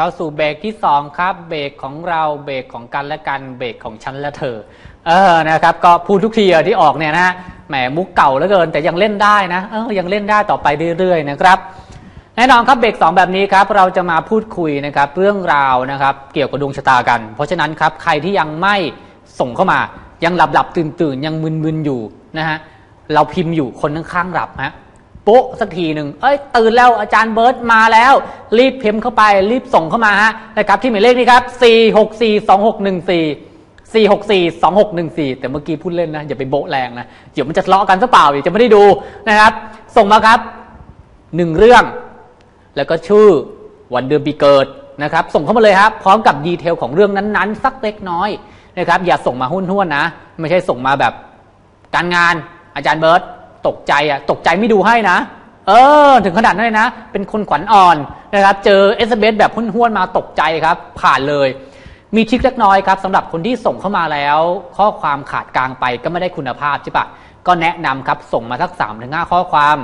เข้าสู่เบรกที่ 2 ครับ เบรกของเราเบรกของกันและกันเบรกของฉันและเธอ เออนะครับ ก็พูดทุกทีอะที่ออกเนี่ยนะแหมมุกเก่าเหลือเกินแต่ยังเล่นได้นะเออยังเล่นได้ต่อไปเรื่อยๆนะครับแน่นอนครับเบรก2แบบนี้ครับเราจะมาพูดคุยนะครับเรื่องราวนะครับเกี่ยวกับดวงชะตากัน เพราะฉะนั้นครับใครที่ยังไม่ส่งเข้ามายังหลับหลับตื่นตื่นๆยังมึนๆอยู่นะฮะเราพิมพ์อยู่คนข้างๆหลับฮะ โป๊ะสักทีหนึ่งเอ้ยตื่นแล้วอาจารย์เบิร์ตมาแล้ว รีบพิมพ์เข้าไป รีบส่งเข้ามาฮะนะครับที่หมายเลขนี้ครับ 4 6 4 2 6 1 4 4 6 4 2 6 1 4 แต่เมื่อกี้พูดเล่นนะ อย่าไปโบะแรงนะ เดี๋ยวมันจะทะเลาะกันซะเปล่าเดี๋ยวจะไม่ได้ดูนะครับ ส่งมาครับหนึ่งเรื่อง แล้วก็ชื่อวันเดือนปีเกิดนะครับ ส่งเข้ามาเลยครับ พร้อมกับดีเทลของเรื่องนั้นๆ สักเล็กน้อยนะครับ อย่าส่งมาหุ้นๆนะ ไม่ใช่ส่งมาแบบการงานอาจารย์เบิร์ต ตกใจอะ ตกใจไม่ดูให้นะ เออ ถึงขนาดนั้นเลยนะ เป็นคนขวัญอ่อนนะครับ เจอเอสเบสแบบห้วนๆมาตกใจครับ ผ่านเลย มีทริคเล็กน้อยครับสำหรับคนที่ส่งเข้ามาแล้ว ข้อความขาดกลางไปก็ไม่ได้คุณภาพใช่ปะก็แนะนำครับส่งมาสัก3าถึงหข้อความ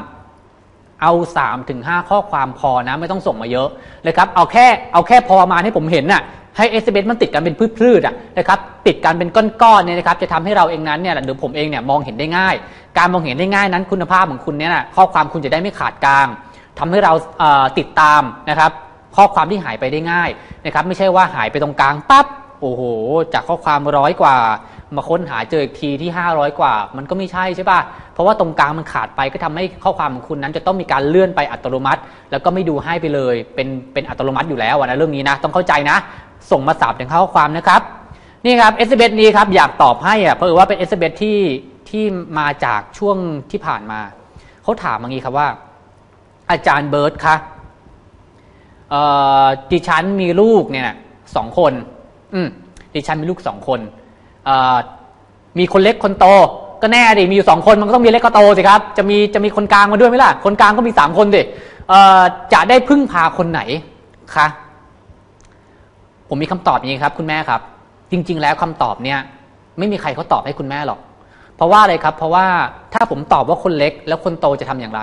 เอา3าถึงหข้อความพอนะ ไม่ต้องส่งมาเยอะเลยครับ เอาแค่เอาแค่พอมาให้ผมเห็นน่ะ ให้เอสเบมันติดกันเป็นพืชๆอะนะครับติดกันเป็นก้อนๆเนี่ยนะครับจะทำให้เราเองนั้นเนี่ยหรือผมเองเนี่ยมองเห็นได้ง่าย การมองเห็นได้ง่ายนั้นคุณภาพของคุณเนี่ยนะข้อความคุณจะได้ไม่ขาดกลางทำให้เราเติดตามนะครับข้อความที่หายไปได้ง่ายนะครับไม่ใช่ว่าหายไปตรงกลางปั๊บโอ้โห จากข้อความร้อยกว่ามาค้นหาเจออีกทีที่ 500 กว่า มันก็ไม่ใช่ใช่ป่ะ เพราะว่าตรงกลางมันขาดไปก็ทำให้ข้อความของคุณนั้นจะต้องมีการเลื่อนไปอัตโนมัติ แล้วก็ไม่ดูให้ไปเลย เป็นเป็นอัตโนมัติอยู่แล้วนะเรื่องนี้นะ ต้องเข้าใจนะ ส่งมาสาบถึงข้อความนะครับ นี่ครับเอสเบนี้ครับอยากตอบให้อะเพราะว่าเป็นเอสเบที่ที่มาจากช่วงที่ผ่านมาเขาถามอย่างนี้ครับว่า อาจารย์เบิร์ตคะดิฉันมีลูกเนี่ยสองคน อืมดิฉันมีลูกสองคนมีคนเล็กคนโต ก็แน่ดิมีอยู่สองคนมันก็ต้องมีเล็กก็โตสิครับ จะมีจะมีคนกลางมาด้วยไหมล่ะ คนกลางก็มีสามคนดิจะได้พึ่งพาคนไหนคะ ผมมีคำตอบอย่างนี้ครับ คุณแม่ครับ จริง ๆ แล้วคำตอบเนี่ย ไม่มีใครเขาตอบให้คุณแม่หรอก เพราะว่าอะไรครับ เพราะว่าถ้าผมตอบว่าคนเล็ก แล้วคนโตจะทำอย่างไร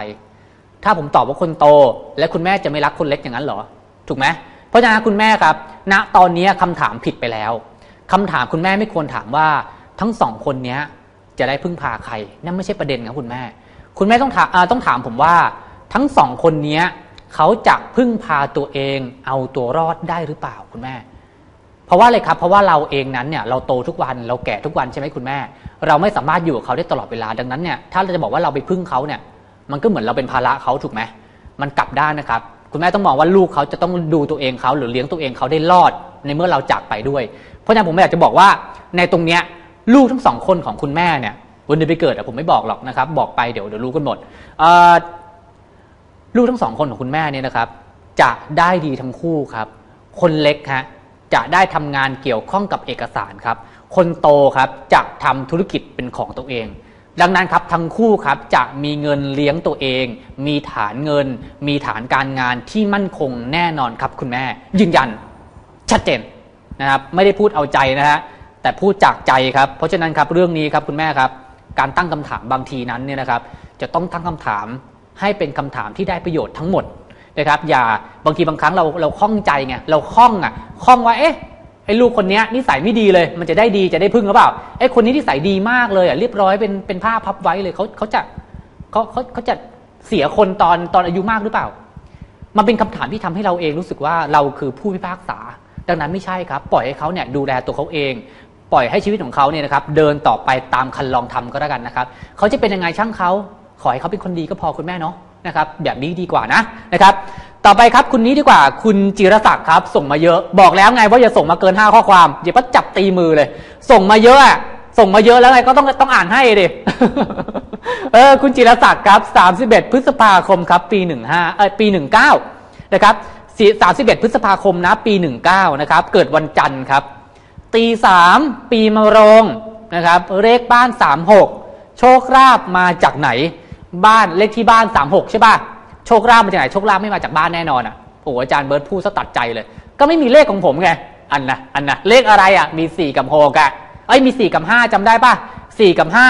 ถ้าผมตอบว่าคนโต และคุณแม่จะไม่รักคนเล็กอย่างนั้นหรอ ถูกไหมเพราะฉะนั้นคุณแม่ครับ ณตอนนี้คำถามผิดไปแล้วคำถามคุณแม่ไม่ควรถามว่าทั้งสองคนนี้จะได้พึ่งพาใครนั่นไม่ใช่ประเด็นครับคุณแม่ คุณแม่ต้องถามต้องถามผมว่าทั้งสองคนนี้ เขาจะพึ่งพาตัวเองเอาตัวรอดได้หรือเปล่าคุณแม่ เพราะว่าเลยครับเพราะว่าเราเองนั้นเนี่ยเราโตทุกวันเราแก่ทุกวันใช่ไหมคุณแม่ เราไม่สามารถอยู่กับเขาได้ตลอดเวลาดังนั้นเนี่ยถ้าเราจะบอกว่าเราไปพึ่งเขาเนี่ยมันก็เหมือนเราเป็นภาระเขาถูกไหมมันกลับด้านนะครับ คุณแม่ต้องมองว่าลูกเขาจะต้องดูตัวเองเขาหรือเลี้ยงตัวเองเขาได้รอดในเมื่อเราจากไปด้วย เพราะฉะนั้นผมอยากจะบอกว่าในตรงเนี้ยลูกทั้งสองคนของคุณแม่เนี่ยวันเดือนไปเกิดผมไม่บอกหรอกนะครับ บอกไปเดี๋ยวเดี๋ยวรู้กันหมด ลูกทั้งสองคนของคุณแม่เนี่ยนะครับ จะได้ดีทั้งคู่ครับ คนเล็กฮะจะได้ทำงานเกี่ยวข้องกับเอกสารครับ คนโตครับจะทำธุรกิจเป็นของตัวเอง ดังนั้นครับทั้งคู่ครับจะมีเงินเลี้ยงตัวเอง มีฐานเงิน มีฐานการงานที่มั่นคงแน่นอนครับคุณแม่ ยืนยัน ชัดเจนนะครับไม่ได้พูดเอาใจนะฮะแต่พูดจากใจครับ เพราะฉะนั้นครับเรื่องนี้ครับคุณแม่ครับ การตั้งคำถามบางทีนั้นเนี่ยนะครับ จะต้องตั้งคำถาม ให้เป็นคำถามที่ได้ประโยชน์ทั้งหมดนะครับ อย่าบางทีบางครั้งเราเราคล่องใจไงเราคล่องอะคล่องว่าเอ๊ะไอ้ลูกคนนี้นิสัยไม่ดีเลย มันจะได้ดีจะได้พึ่งหรือเปล่าไอ้คนนี้นิสัยดีมากเลยอะเรียบร้อยเป็นเป็นผ้าพับไว้เลยเขาเขาจะเขาเขาเขาจะเสียคนตอนตอนอายุมากหรือเปล่า มันเป็นคำถามที่ทำให้เราเองรู้สึกว่าเราคือผู้พิพากษา ดังนั้นไม่ใช่ครับ ปล่อยให้เขาเนี่ยดูแลตัวเขาเอง ปล่อยให้ชีวิตของเขาเนี่ยนะครับ เดินต่อไปตามคันลองทำก็แล้วกันนะครับเขาจะเป็นยังไงช่างเขา ขอให้เขาเป็นคนดีก็พอคุณแม่เนาะนะครับแบบนี้ดีกว่านะนะครับ ต่อไปครับคุณนี้ดีกว่าคุณจิรศักดิ์ครับ ส่งมาเยอะบอกแล้วไงว่าอย่าส่งมาเกินห้าข้อความอย่าพัดจับตีมือเลย ส่งมาเยอะอะส่งมาเยอะแล้วไงก็ต้องต้องอ่านให้ดิเออคุณจิรศักดิ์ครับสามสิบเอ็ดพฤษภาคมครับ ปีหนึ่งห้าเออปีหนึ่งเก้านะครับสามสิบเอ็ดพฤษภาคมนะปีหนึ่งเก้านะครับ เกิดวันจันทร์ครับตีสามปีมะโรงนะครับเลขบ้านสามหกโชคราบมาจากไหน บ้านเลขที่บ้านสามหกใช่ป่ะโชคลาภมาจากไหนโชคลาภไม่มาจากบ้านแน่นอนอะโอ้อาจารย์เบิร์ตพูดซะตัดใจเลย ก็ไม่มีเลขของผมไงอันนะอันนะเลขอะไรอะมีสี่กับหกอะเอ้ยมีสี่กับห้าจำได้ป่ะสี่กับห้า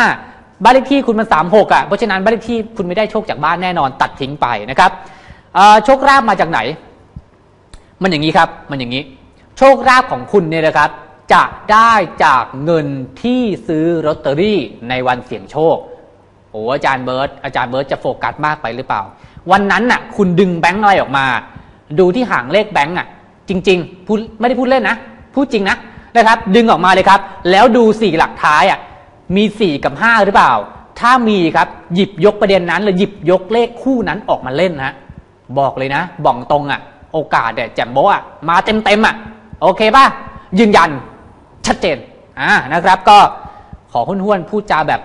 บ้านเลขที่คุณมันสามหกอะเพราะฉะนั้นบ้านเลขที่คุณไม่ได้โชคจากบ้านแน่นอนตัดทิ้งไปนะครับโชคลาภมาจากไหน มันอย่างนี้ครับมันอย่างนี้ โชคลาภของคุณเนี่ยนะครับ จะได้จากเงินที่ซื้อลอตเตอรี่ในวันเสี่ยงโชค โอ้อาจารย์เบิร์ตอาจารย์เบิร์ตจะโฟกัสมากไปหรือเปล่า วันนั้นน่ะ คุณดึงแบงค์อะไรออกมา ดูที่หางเลขแบงค์อะ จริงๆพูดไม่ได้พูดเล่นนะ พูดจริงนะนะครับ ดึงออกมาเลยครับ แล้วดูสี่หลักท้ายอะมีสี่กับห้าหรือเปล่า ถ้ามีครับหยิบยกประเด็นนั้นหรือหยิบยกเลขคู่นั้นออกมาเล่นนะบอกเลยนะบอกตรงอะ โอกาสเนี่ยแจ่มโบอะมาเต็มเต็มๆอะโอเคป่ะยืนยันชัดเจนอ่านะครับก็ขอห้วนๆพูดจาแบบ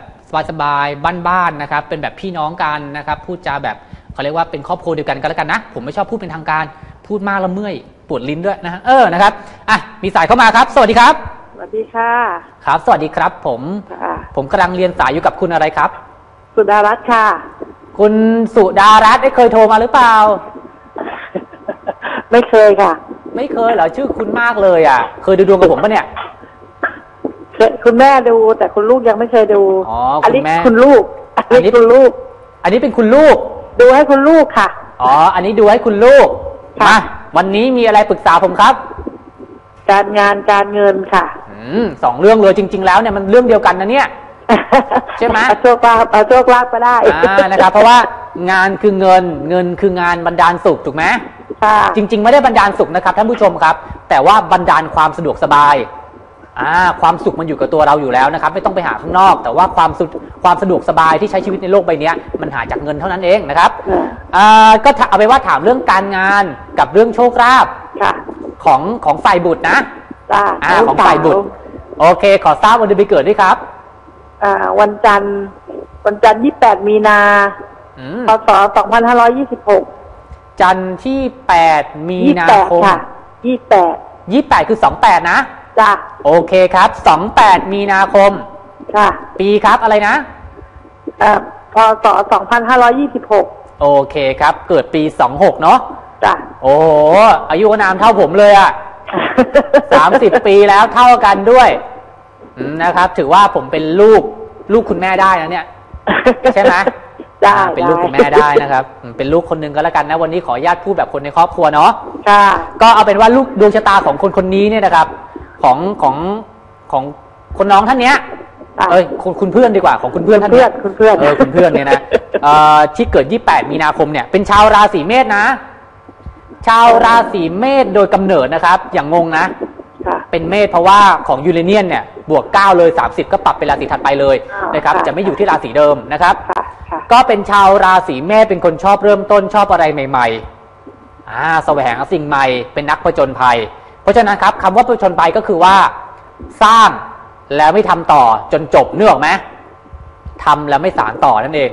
สบายๆบ้านๆนะครับ เป็นแบบพี่น้องกันนะครับพูดจาแบบเขาเรียกว่าเป็นครอบครัวเดียวกันก็แล้วกันนะ ผมไม่ชอบพูดเป็นทางการ พูดมากแล้วเมื่อยปวดลิ้นด้วยนะฮะเออนะครับอะมีสายเข้ามาครับ สวัสดีครับ สวัสดีค่ะ ครับ สวัสดีครับ ผม ค่ะ ผมกำลังเรียนสายอยู่กับคุณอะไรครับ สุดารัตน์ค่ะ คุณสุดารัตน์ได้เคยโทรมาหรือเปล่า ไม่เคยค่ะ ไม่เคยเหรอชื่อคุณมากเลยอะ เคยดูดวงกับผมปะเนี่ยเคยคุณแม่ดู แต่คุณลูกยังไม่เคยดูอ๋อคุณนี้แม่คุณลูก อันอันนี้นี้คุณลูก อันนี้เป็นคุณลูก ดูให้คุณลูกค่ะ อ๋อ อันนี้ดูให้คุณลูกค่ะมาวันนี้มีอะไรปรึกษาผมครับ การงานการเงินค่ะอืมสองเรื่องเลยจริง ๆ แล้วเนี่ยมันเรื่องเดียวกันนะเนี่ยใช่ไหมเอาโชคลาภเอาโชคลาภก็ได้อ่านะครับ เพราะว่างานคือเงินเงินคืองานบรรดาลสุขถูกไหมค่ะจริง ๆ ไม่ได้บรรดาลสุขนะครับท่านผู้ชมครับ แต่ว่าบรรดาลความสะดวกสบาย อ่าความสุขมันอยู่กับตัวเราอยู่แล้วนะครับ ไม่ต้องไปหาข้างนอก แต่ว่าความสุขความสะดวกสบายที่ใช้ชีวิตในโลกใบเนี้ยมันหาจากเงินเท่านั้นเองนะครับค่ะอ่าก็ถเอาไปนว่าถามเรื่องการงานกับเรื่องโชคลาภค่ะของของฝ่ายบุตรนะจ้าอ่าของฝ่ายบุตร โอเค ขอทราบวันเดือนปีเกิดด้วยครับอ่าวันจันทร์วันจันทร์ยี่แปดมีนาอืมพศสองพันห้าร้อยยี่สิบหกจันทร์ที่8มียี่นาแปดคมค่ะยี่แปด28คือ28นะ จ้าโอเคครับ28มีนาคมค่ะปีครับอะไรนะอ่าพศสองพันห้าร้อยยี่สิบหกโอเคครับ เกิดปี26เนาะจ้ะโอ้โหอายุอานามเท่าผมเลยอะ30ปีแล้วเท่ากันด้วยอืมนะครับ ถือว่าผมเป็นลูกลูกคุณแม่ได้นะเนี่ย ใช่ไหมได้อ่าเป็นลูกคุณแม่ได้นะครับอืมเป็นลูกคนหนึงก็แล้วกันนะวันนี้ขออนุญาตพูดแบบคนในครอบครัวเนาะ ค่ะ ก็เอาเป็นว่าลูกดวงชะตาของคนคนนี้เนี่ยนะครับ ของของของคนน้องท่านเนี้ยอะเอ้ยคุณคุณเพื่อนดีกว่าของคุณเพื่อนท่านเพื่เนี้อยนคุณเพื่อนเออคุณเพื่อนเนี่ยนะเอ่อที่เกิด 28 มีนาคมเนี่ยเป็นชาวราศีเมษนะ ชาวราศีเมษโดยกำเนิดนะครับ อย่างงงนะค่ะเป็นเมษเพราะว่าของยูเรเนียนเนี่ยบวก 9 เลย 30 ก็ปรับเป็นราศีถัดไปเลยอ่านนะครับค่ะจะไม่อยู่ที่ราศีเดิมนะครับค่ะค่ะก็เป็นชาวราศีเมษเป็นคนชอบเริ่มต้นชอบอะไรใหม่ ๆอ่าแสวงหาสิ่งใหม่เป็นนักผจญภัย เพราะฉะนั้นครับคำว่าผจญภัยก็คือว่า สร้างแล้วไม่ทำต่อจนจบเนื้ออกไหมทำแล้วไม่สารต่อนั่นเอง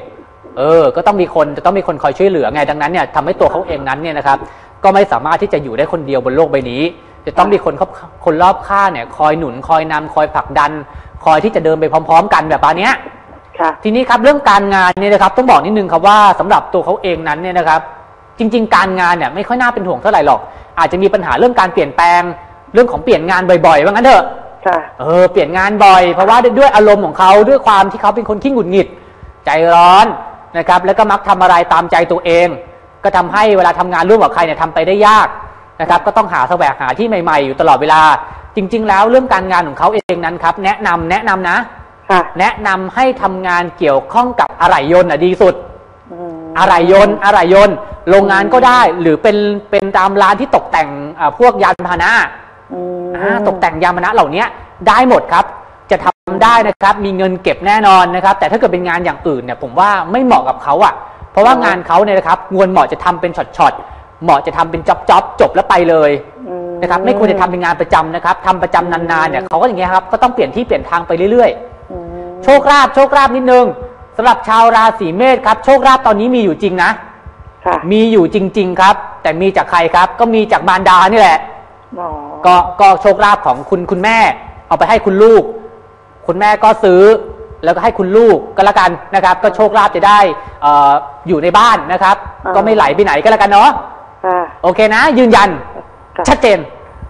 เออ ก็ต้องมีคนจะต้องมีคนคอยช่วยเหลือไงดังนั้นเนี่ยทำให้ตัวเขาเองนั้นเนี่ยนะครับ ก็ไม่สามารถที่จะอยู่ได้คนเดียวบนโลกใบนี้ จะต้องมีคนเขาคนรอบข้างเนี่ย คอยหนุนคอยนำคอยผลักดัน คอยที่จะเดินไปพร้อม ๆ กันแบบนี้ยค่ะทีนี้ครับเรื่องการงานเนี่ยนะครับ ต้องบอกนิดนึงครับว่าสำหรับตัวเขาเองนั้นเนี่ยนะครับ จริง ๆ การงานเนี่ยไม่ค่อยน่าเป็นห่วงเท่าไหร่หรอก อาจจะมีปัญหาเรื่องการเปลี่ยนแปลง เรื่องของเปลี่ยนงานบ่อยๆว่างั้นเถอะค่ะเออเปลี่ยนงานบ่อย เพราะว่าด้วยด้วยอารมณ์ของเขาด้วยความที่เขาเป็นคนขี้หงุดหงิด ใจร้อนนะครับ แล้วก็มักทำอะไรตามใจตัวเอง ก็ทำให้เวลาทำงานร่วมกับใครเนี่ยทำไปได้ยากนะครับ ก็ต้องหาแสวงหาที่ใหม่ ๆ อยู่ตลอดเวลา จริง ๆ แล้วเรื่องการงานของเขาเองนั้นครับ แนะนำแนะนำนะค่ะแนะนำให้ทำงานเกี่ยวข้องกับอะไหล่ยนต์อะดีสุด อืมอะไหล่ยนต์อะไหล่ยนต์ โรงงานก็ได้ หรือเป็นเป็นตามร้านที่ตกแต่งอ่าพวกยานพาหนะอืมอ่าตกแต่งยานพาหนะเหล่านี้ได้หมดครับ จะทำได้นะครับ มีเงินเก็บแน่นอนนะครับ แต่ถ้าเกิดเป็นงานอย่างอื่นเนี่ยผมว่าไม่เหมาะกับเขาอะ เพราะว่างานเขาเนี่ยนะครับควรเหมาะจะทำเป็นช็อตๆเหมาะจะทำเป็นจ็อบจ็อบๆจบแล้วไปเลยอืมนะครับ ไม่ควรจะทำเป็นงานประจำนะครับทำประจำนานๆเนี่ยเขาก็อย่างเงี้ยครับก็ต้องเปลี่ยนที่เปลี่ยนทางไปเรื่อยๆอืมโชคลาภโชคลาภนิดนึง สำหรับชาวราศีเมษครับ โชคลาภตอนนี้มีอยู่จริงนะ ค่ะมีอยู่จริง ๆ ครับ แต่มีจากใครครับ ก็มีจากมารดานี่แหละ อ๋อก็ก็โชคลาภของคุณคุณแม่ เอาไปให้คุณลูก คุณแม่ก็ซื้อ แล้วก็ให้คุณลูกก็แล้วกันนะครับ ก็โชคลาภจะได้เอ่ออยู่ในบ้านนะครับ ก็ไม่ไหลไปไหนก็แล้วกันเนาะค่ะโอเคนะ ยืนยันค่ะชัดเจน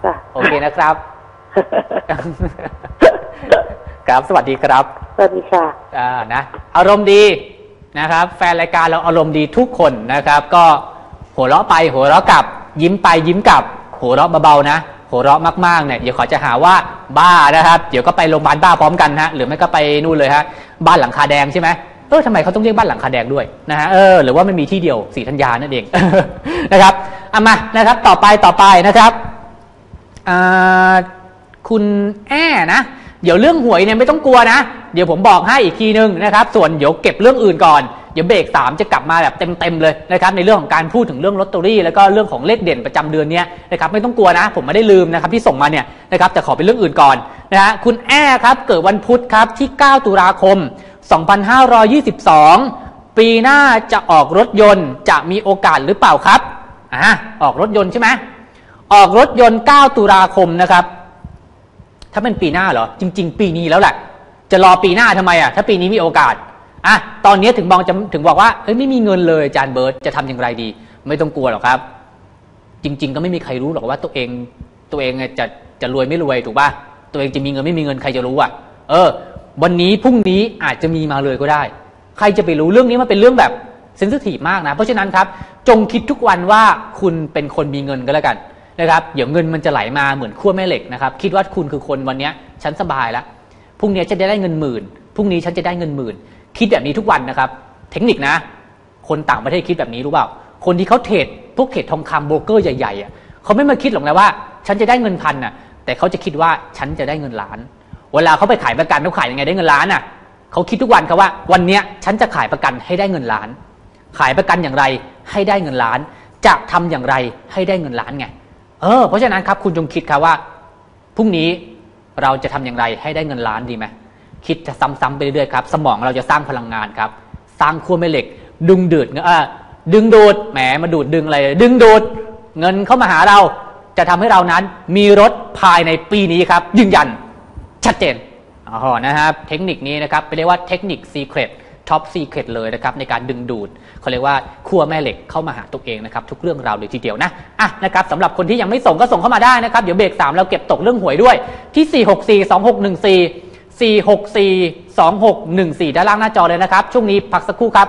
ค่ะ โอเคนะครับ ครับ สวัสดีครับ สวัสดีค่ะอ่านะอารมณ์ดีนะครับ แฟนรายการเราอารมณ์ดีทุกคนนะครับ ก็หัวเราะไปหัวเราะกลับ ยิ้มไปยิ้มกลับ หัวเราะเบาๆนะหัวเราะมากๆเนี่ยเดี๋ยวขอจะหาว่าบ้านะครับ เดี๋ยวก็ไปโรงพยาบาลบ้าพร้อมกันฮะหรือไม่ก็ไปนู่นเลยฮะบ้านหลังคาแดงใช่ไหมเออทำไมเขาต้องเรียกบ้านหลังคาแดงด้วยนะฮะเออหรือว่ามันมีที่เดียวสีธัญญานั่นเองนะครับเอามานะครับ ต่อไปต่อไปนะครับอ่าคุณแอ้นะ เดี๋ยวเรื่องหวยเนี่ยไม่ต้องกลัวนะ เดี๋ยวผมบอกให้อีกทีนึงนะครับส่วนเดี๋ยวเก็บเรื่องอื่นก่อนเดี๋ยวเบรก3จะกลับมาแบบเต็มๆเลยนะครับในเรื่องของการพูดถึงเรื่องลอตเตอรี่แล้วก็เรื่องของเลขเด่นประจำเดือนเนี้ยนะครับไม่ต้องกลัวนะ ผมไม่ได้ลืมนะครับที่ส่งมาเนี่ยนะครับแต่ขอเป็นเรื่องอื่นก่อนนะฮะคุณแอ้ครับเกิดวันพุธครับที่ 9 ตุลาคม 2522 ปีหน้าจะออกรถยนต์จะมีโอกาสหรือเปล่าครับอ่าออกรถยนต์ใช่ไหมออกรถยนต์ 9 ตุลาคมนะครับถ้าเป็นปีหน้าเหรอจริง ๆ ปีนี้แล้วแหละ จะรอปีหน้าทำไมอะถ้าปีนี้มีโอกาสอะตอนนี้ถึงบอกจะถึงบอกว่าเฮ้ยไม่มีเงินเลยอาจารย์เบิร์ตจะทำอย่างไรดี ไม่ต้องกลัวหรอกครับ จริง ๆ ก็ไม่มีใครรู้หรอกว่าตัวเองตัวเองจะจะรวยไม่รวยถูกป่ะตัวเองจะมีเงินไม่มีเงินใครจะรู้อะ เออ วันนี้พรุ่งนี้อาจจะมีมาเลยก็ได้ ใครจะไปรู้เรื่องนี้มันเป็นเรื่องแบบเซนซิทีฟมากนะ เพราะฉะนั้นครับ จงคิดทุกวันว่าคุณเป็นคนมีเงินก็แล้วกันนะครับเดี๋ยวเงินมันจะไหลมาเหมือนขั้วแม่เหล็กนะครับ คิดว่าคุณคือคนวันนี้ฉันสบายแล้ว พรุ่งนี้ฉันจะได้เงินหมื่นพรุ่งนี้ฉันจะได้เงินหมื่น คิดแบบนี้ทุกวันนะครับ เทคนิคนะ คนต่างประเทศคิดแบบนี้รู้เปล่า คนที่เขาเทรดพวกเทรดทองคำโบรกเกอร์ใหญ่ๆอะเขาไม่มาคิดหรอกนะว่า ฉันจะได้เงินพันอะ แต่เขาจะคิดว่าฉันจะได้เงินล้าน เวลาเขาไปขายประกันเขาขายยังไงได้เงินล้านอะเขาคิดทุกวันครับว่า วันเนี้ยฉันจะขายประกันให้ได้เงินล้าน ขายประกันอย่างไรให้ได้เงินล้าน จะทำอย่างไรให้ได้เงินล้านไง เออ เพราะฉะนั้นครับคุณจงคิดครับว่าพรุ่งนี้ เราจะทำอย่างไรให้ได้เงินล้านดีไหมคิดจะซ้ำๆไปเรื่อยๆครับ สมองเราจะสร้างพลังงานครับ สร้างขั้วแม่เหล็ก ดึงดูดเออดึงดูดแหมมาดูดดึงอะไร ดึงดูดเงินเข้ามาหาเราจะทำให้เรานั้นมีรถภายในปีนี้ครับ ยืนยันชัดเจนอ๋อนะครับ เทคนิคนี้นะครับเรียกว่าเทคนิคซีเครต ท็อปซีเครตเลยนะครับในการดึงดูดเขาเรียกว่าขั้วแม่เหล็กเข้ามาหาตัวเองนะครับทุกเรื่องราวเลยทีเดียวนะอะนะครับสำหรับคนที่ยังไม่ส่งก็ส่งเข้ามาได้นะครับเดี๋ยวเบรกสามเราเก็บตกเรื่องหวยด้วยที่ 464 2614 464 2614 ด้านล่างหน้าจอเลยนะครับช่วงนี้พักสักครู่ครับ